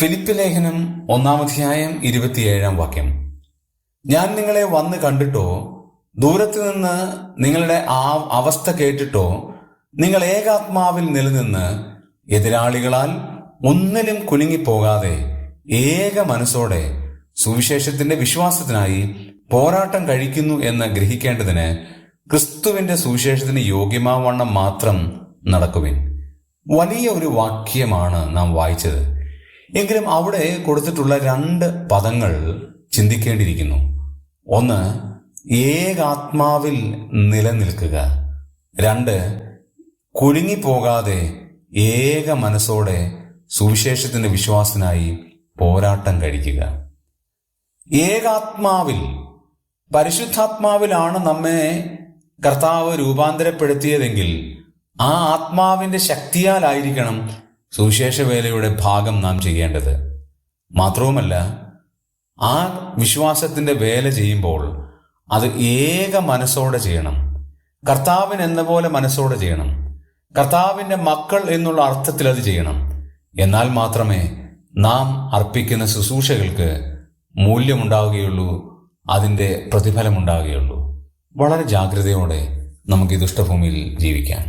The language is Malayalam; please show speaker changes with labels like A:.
A: ഫിലിപ്പ് ലേഖനം ഒന്നാമധ്യായം ഇരുപത്തിയേഴാം വാക്യം. ഞാൻ നിങ്ങളെ വന്ന് കണ്ടിട്ടോ ദൂരത്ത് നിന്ന് നിങ്ങളുടെ ആ അവസ്ഥ കേട്ടിട്ടോ നിങ്ങൾ ഏകാത്മാവിൽ നിലനിന്ന് എതിരാളികളാൽ ഒന്നിലും കുലുങ്ങിപ്പോകാതെ ഏക മനസ്സോടെ സുവിശേഷത്തിന്റെ വിശ്വാസത്തിനായി പോരാട്ടം കഴിക്കുന്നു എന്ന് ഗ്രഹിക്കേണ്ടതിന് ക്രിസ്തുവിന്റെ സുവിശേഷത്തിന് യോഗ്യമാവണ്ണം മാത്രം നടക്കുവിൻ. വലിയ ഒരു വാക്യമാണ് നാം വായിച്ചത്. എങ്കിലും അവിടെ കൊടുത്തിട്ടുള്ള രണ്ട് പദങ്ങൾ ചിന്തിക്കേണ്ടിയിരിക്കുന്നു. ഒന്ന് ഏകാത്മാവിൽ നിലനിൽക്കുക. രണ്ട് കുലുങ്ങിപ്പോകാതെ ഏക മനസ്സോടെ സുവിശേഷത്തിന്റെ വിശ്വാസത്തിനായി പോരാട്ടം കഴിക്കുക. ഏകാത്മാവിൽ പരിശുദ്ധാത്മാവിലാണ് നമ്മെ കർത്താവ് രൂപാന്തരപ്പെടുത്തിയതെങ്കിൽ ആ ആത്മാവിന്റെ ശക്തിയാലായിരിക്കണം സുവിശേഷ വേലയുടെ ഭാഗം നാം ചെയ്യേണ്ടത് മാത്രവുമല്ല ആ വിശ്വാസത്തിന്റെ വേല ചെയ്യുമ്പോൾ അത് ഏക മനസ്സോടെ ചെയ്യണം. കർത്താവിൻ എന്ന പോലെ മനസ്സോടെ ചെയ്യണം. കർത്താവിന്റെ മക്കൾ എന്നുള്ള അർത്ഥത്തിൽ അത് ചെയ്യണം. എന്നാൽ മാത്രമേ നാം അർപ്പിക്കുന്ന ശുശ്രൂഷകൾക്ക് മൂല്യമുണ്ടാവുകയുള്ളൂ അതിന്റെ പ്രതിഫലമുണ്ടാവുകയുള്ളൂ. വളരെ ജാഗ്രതയോടെ നമുക്ക് ഈ ദുഷ്ടഭൂമിയിൽ ജീവിക്കാം